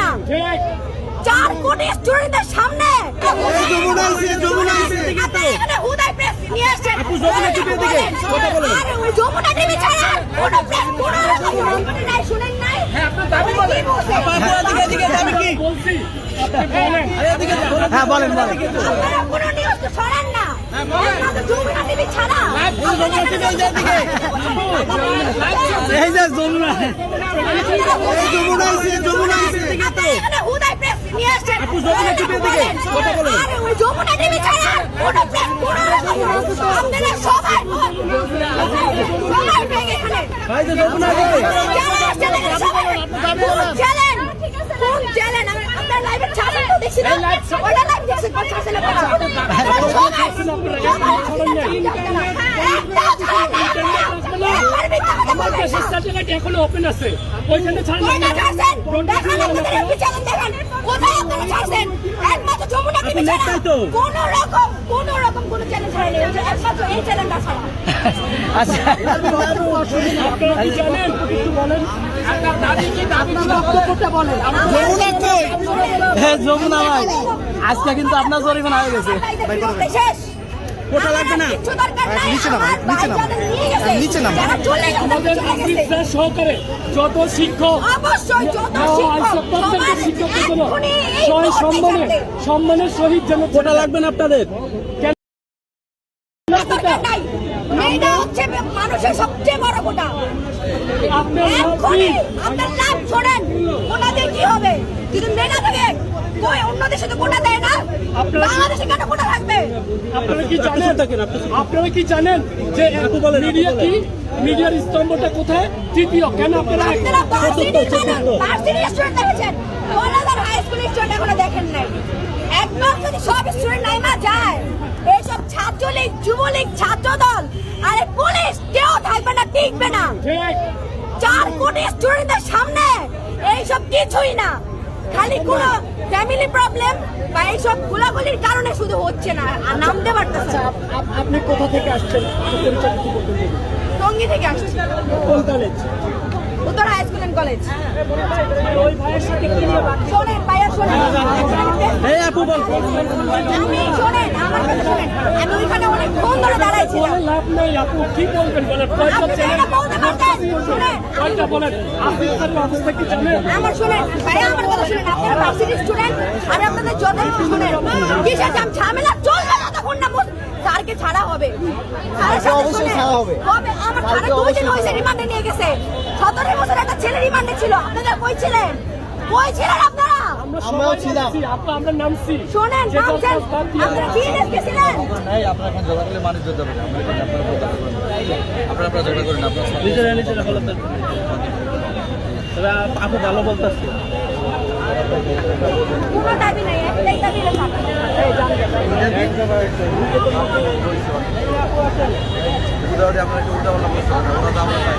না চার কোটি স্টুডেন্টদের সামনে। হ্যাঁ বলেন। বলেন। এই যে যমুনা। যমুনা আইছে, যমুনা আইছে। হুদাই প্রেস নিয়ে আসছেন। আপু, যমুনা টিভির দিকে, কথা বলেন। আরে ওই যমুনা টিভি ছাড়া কোন প্রেস কোন আপনারা সবাই সবাই ভেঙে এখানে ভাই যে যমুনা আইছে। কোন চ্যানেল আমি লাইভে ছাড়েন তো দেখছি না। ওটা লাইভ এখনও ওপেন আছে। ওইখানে ছাড়েন কোথায় আপনারা ছাড়ছেন একমাত্র যমুনা টিভি ছাড়া। কোন রকম কোন রকম কোন চ্যানেল ছাড়েনি। একমাত্র এই চ্যানেলটা ছাড়া। আচ্ছা। আপনারা কি জানেন? একটু বলেন। আপনার দাবি কি? দাবি বক্তব্যটা বলেন। যমুনা কই হ্যাঁ যমুনা ভাই। আজকে কিন্তু আপনার জরিমানা হয়ে গেছে। শেষ। কোটা লাগবে না? নাই নিচে নামো, আমার নিচে নামো। নিচে নামো। সহকারে যত শিক্ষক প্রত্যেকটা জন্য সম্মানে সম্মানের সহিত যেন কোটা লাগবে না আপনাদের? মেয়েটা হচ্ছে মানুষের সবচেয়ে বড় কোটা। আপনার নাম এক্ষুনি কি? আপনার নাম छोड़েন ওনাদের কি হবে? যদি মেয়ে না থাকে অন্য দেশে তো কোটা দেয়? না আপনারা- কেন কোটা থাকবে? আপনারা কি জানেন। আপনারা কি জানেন যে মিডিয়া কি? মিডিয়ার স্তম্ভটা কোথায়? তৃতীয় কেন আপনারা দেখেন। নাই। একবার যদি সব স্টুডেন্ট নাইমা যায়। এইসব ছাত্রলীগ যুবলীগ ছাত্র দল আরে পুলিশ কেউ থাকবে না টিকবে না। চার কোটি স্টুডেন্টদের সামনে এইসব কিছুই না। খালি কোনো ফ্যামিলি প্রবলেম বা এইসব গোলাগুলির কারণে শুধু হচ্ছে না আর নামতে পারতেছে। আপ- আপনি কোথা থেকে আসছেন? টঙ্গী থেকে আসছি। কোন কলেজ উত্তর হাই স্কুল এন্ড কলেজ শোনেন ভাইয়া শোনেন। বল। আমি শোনেন আমার কথা শোনেন আমি ওইখানে অনেকক্ষণ ধরে দাঁড়াইছিলাম বলে লাভ নেই আপু কি বলবেন আপনি চ্যানেল পারতেন, শুনেন। কয়টা বলেন আপনাদের অবস্থা কি জানেন। আমার শুনেন ভাইয়া আমার কথা শুনেন। আপনারা ভার্সিটি স্টুডেন্ট আর আপনাদের যত শুনেন। কিসের জাম ঝামেলা? চলবে না মুস- স্যারকে ছাড়া হবে। স্যারের সাথে অবশ্যই ছাড়া হবে। হবে। আমার স্যারে দুই দিন হয়েছে রিমান্ডে নিয়ে গেছে। সতেরো বছর একটা ছেলে রিমান্ডে ছিল। আপনারা কই ছিলেন? কই ছিলেন আপনারা? আমরাও ছিলাম। আমরা নামছি শোনেন নামছেন দরখাস্ত বাদ দিয়ে আপনারা কি দেশ নাই আপনারা এখন ঝগড়া করলে মানুষ যেতে হবে না আমরা এখানে আপনারা বলতে পারবেন না। আপনারা আপনারা ঝগড়া করেন আপনারা নিজেরা নিজেরা বলেন তো। আপু ভালো বলতেছে কোনো দাবি নাই একটাই দাবি রেখা আপনারা একটু উল্টা পাল্টা বলছেন, ওরা তো আমরা পাই।